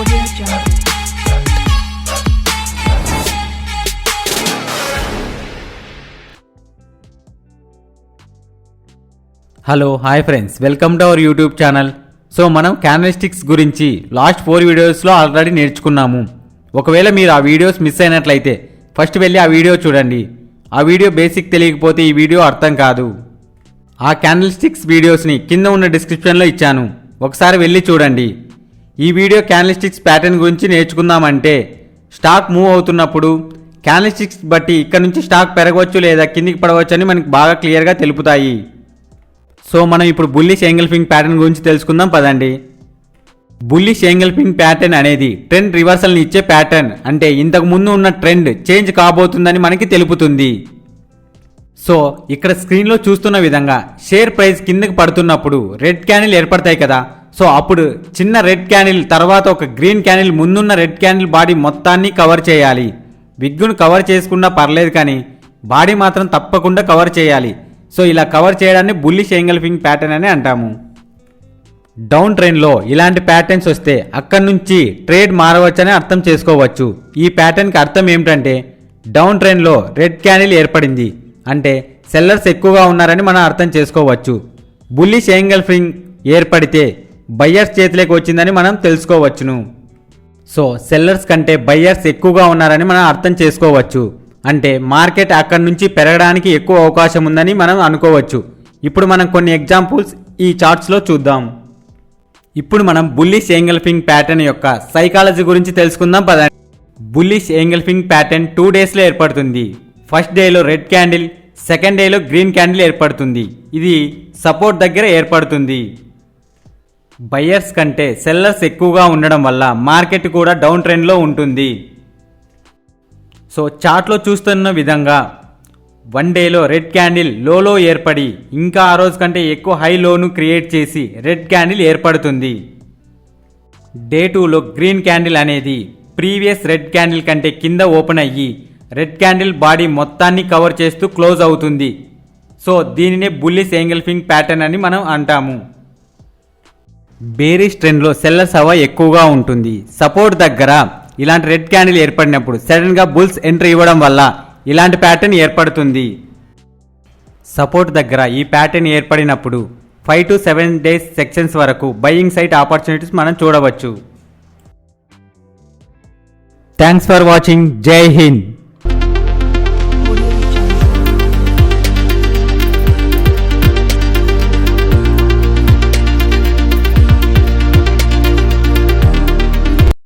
Hello hi friends. Welcome to our YouTube channel. So మనం candlesticks గురించి last four వీడియోస్లో already నేర్చుకున్నాము. ఒకవేళ మీరు ఆ వీడియోస్ మిస్ అయినట్లయితే ఫస్ట్ వెళ్ళి ఆ వీడియో చూడండి. ఆ వీడియో బేసిక్ తెలియకపోతే ఈ వీడియో అర్థం కాదు. ఆ క్యానలిస్టిక్స్ వీడియోస్ని కింద ఉన్న డిస్క్రిప్షన్లో ఇచ్చాను. ఒకసారి వెళ్ళి చూడండి. ఈ వీడియో క్యానలిస్టిక్స్ ప్యాటర్న్ గురించి నేర్చుకుందామంటే స్టాక్ మూవ్ అవుతున్నప్పుడు క్యానలిస్టిక్స్ బట్టి ఇక్కడ నుంచి స్టాక్ పెరగవచ్చు లేదా కిందికి పడవచ్చు అని మనకి బాగా క్లియర్గా తెలుపుతాయి. సో మనం ఇప్పుడు బుల్లిష్ ఎంగల్ఫింగ్ ప్యాటర్న్ గురించి తెలుసుకుందాం పదండి. బుల్లిష్ ఎంగల్ఫింగ్ ప్యాటర్న్ అనేది ట్రెండ్ రివర్సల్ని ఇచ్చే ప్యాటర్న్. అంటే ఇంతకు ముందు ఉన్న ట్రెండ్ చేంజ్ కాబోతుందని మనకి తెలుపుతుంది. సో ఇక్కడ స్క్రీన్లో చూస్తున్న విధంగా షేర్ ప్రైస్ కిందకి పడుతున్నప్పుడు రెడ్ క్యానిల్ ఏర్పడతాయి కదా సో అప్పుడు చిన్న రెడ్ క్యానిల్ తర్వాత ఒక గ్రీన్ క్యానిల్ ముందున్న రెడ్ క్యానిల్ బాడీ మొత్తాన్ని కవర్ చేయాలి. విగ్గును కవర్ చేసుకున్నా పర్లేదు కానీ బాడీ మాత్రం తప్పకుండా కవర్ చేయాలి. సో ఇలా కవర్ చేయడాన్ని బుల్లిష్ ఎంగల్ఫింగ్ ప్యాటర్న్ అని అంటాము. డౌన్ ట్రెండ్లో ఇలాంటి ప్యాటర్న్స్ వస్తే అక్కడి నుంచి ట్రేడ్ మారవచ్చని అర్థం చేసుకోవచ్చు. ఈ ప్యాటర్న్కి అర్థం ఏమిటంటే డౌన్ ట్రెండ్లో రెడ్ క్యానిల్ ఏర్పడింది. అంటే సెల్లర్స్ ఎక్కువగా ఉన్నారని మనం అర్థం చేసుకోవచ్చు. బుల్లిష్ ఎంగల్ఫింగ్ ఏర్పడితే బయ్యర్స్ చేతిలోకి వచ్చిందని మనం తెలుసుకోవచ్చును. సో సెల్లర్స్ కంటే బయ్యర్స్ ఎక్కువగా ఉన్నారని మనం అర్థం చేసుకోవచ్చు. అంటే మార్కెట్ అక్కడి నుంచి పెరగడానికి ఎక్కువ అవకాశం ఉందని మనం అనుకోవచ్చు. ఇప్పుడు మనం కొన్ని ఎగ్జాంపుల్స్ ఈ చార్ట్స్లో చూద్దాం. ఇప్పుడు మనం బుల్లిష్ ఏంగల్ఫింగ్ ప్యాటర్న్ యొక్క సైకాలజీ గురించి తెలుసుకుందాం పదండి. బుల్లిష్ ఏంగల్ఫింగ్ ప్యాటర్న్ టూ డేస్లో ఏర్పడుతుంది. ఫస్ట్ డేలో రెడ్ క్యాండిల్ సెకండ్ డేలో గ్రీన్ క్యాండిల్ ఏర్పడుతుంది. ఇది సపోర్ట్ దగ్గర ఏర్పడుతుంది. బయ్యర్స్ కంటే సెల్లర్స్ ఎక్కువగా ఉండడం వల్ల మార్కెట్ కూడా డౌన్ ట్రెండ్లో ఉంటుంది. సో చార్ట్లో చూస్తున్న విధంగా వన్ డేలో రెడ్ క్యాండిల్ లోలో ఏర్పడి ఇంకా ఆ రోజు కంటే ఎక్కువ హై లోను క్రియేట్ చేసి రెడ్ క్యాండిల్ ఏర్పడుతుంది. డే టూలో గ్రీన్ క్యాండిల్ అనేది ప్రీవియస్ రెడ్ క్యాండిల్ కంటే కింద ఓపెన్ అయ్యి రెడ్ క్యాండిల్ బాడీ మొత్తాన్ని కవర్ చేస్తూ క్లోజ్ అవుతుంది. సో దీనినే బుల్లిస్ ఏంగల్ఫింగ్ ప్యాటర్న్ అని మనం అంటాము. బేరిష్ ట్రెండ్లో సెల్లర్స్ హవా ఎక్కువగా ఉంటుంది. సపోర్ట్ దగ్గర ఇలాంటి రెడ్ క్యాండిల్ ఏర్పడినప్పుడు సడన్గా బుల్స్ ఎంట్రీ ఇవ్వడం వల్ల ఇలాంటి ప్యాటర్న్ ఏర్పడుతుంది. సపోర్ట్ దగ్గర ఈ ప్యాటర్న్ ఏర్పడినప్పుడు five to seven days sections వరకు బయింగ్ సైట్ ఆపర్చునిటీస్ మనం చూడవచ్చు. Thanks for watching. జై హింద్.